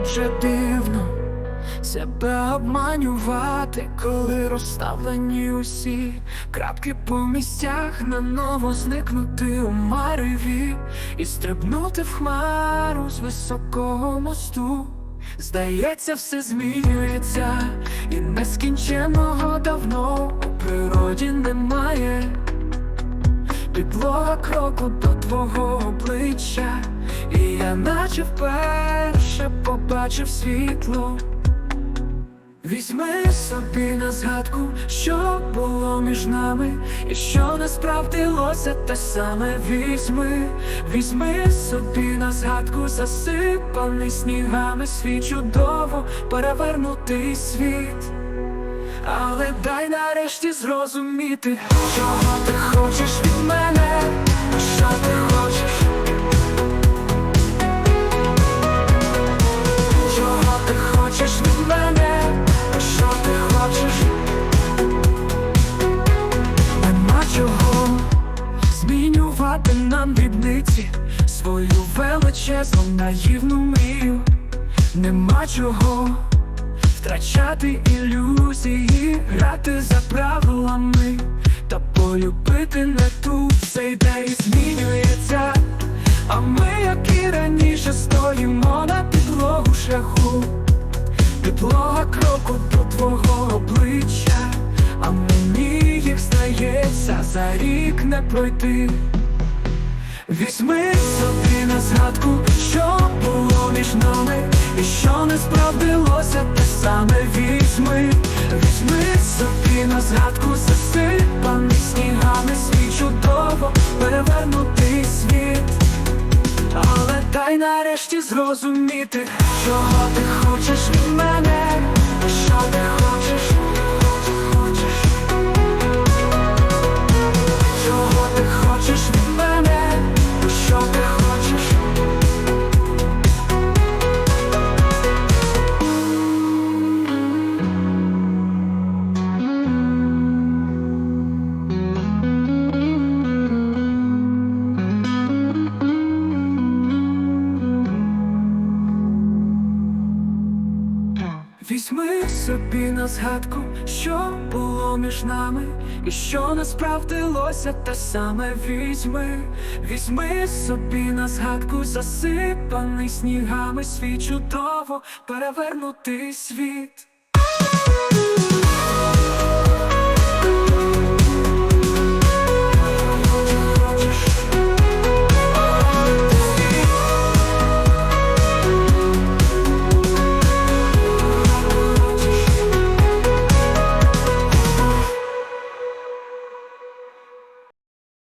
адже дивно себе обманювати, коли розставлені усі крапки по місцях, наново зникнути у мареві і стрибнути в хмару з високого мосту. Здається, все змінюється, і нескінченого давно у природі немає. Підлога кроку до твого обличчя, і я наче вперше побачив світло. Візьми собі на згадку, що було між нами, і що не справдилося, те саме візьми, візьми собі на згадку, засипаний снігами свій чудово перевернутий світ. Але дай нарешті зрозуміти, чого ти хочеш від мене, нам дрібниці, свою величезну наївну мрію, нема чого втрачати ілюзії, грати за правилами та полюбити не тут цей день змінюється. А ми, як і раніше, стоїмо на підлогу шляху, підлога кроку до твого обличчя, а мені їх здається, за рік не пройти. Візьми собі на згадку, що було між нами, і що не справдилося, те саме візьми, візьми собі на згадку, засипаний снігами свій чудово перевернутий світ. Але дай нарешті зрозуміти, чого ти хочеш від мене, що ти хочеш. Візьми собі на згадку, що було між нами, і що не справдилося, те саме візьми, візьми собі на згадку, засипаний снігами свій чудово перевернутий світ.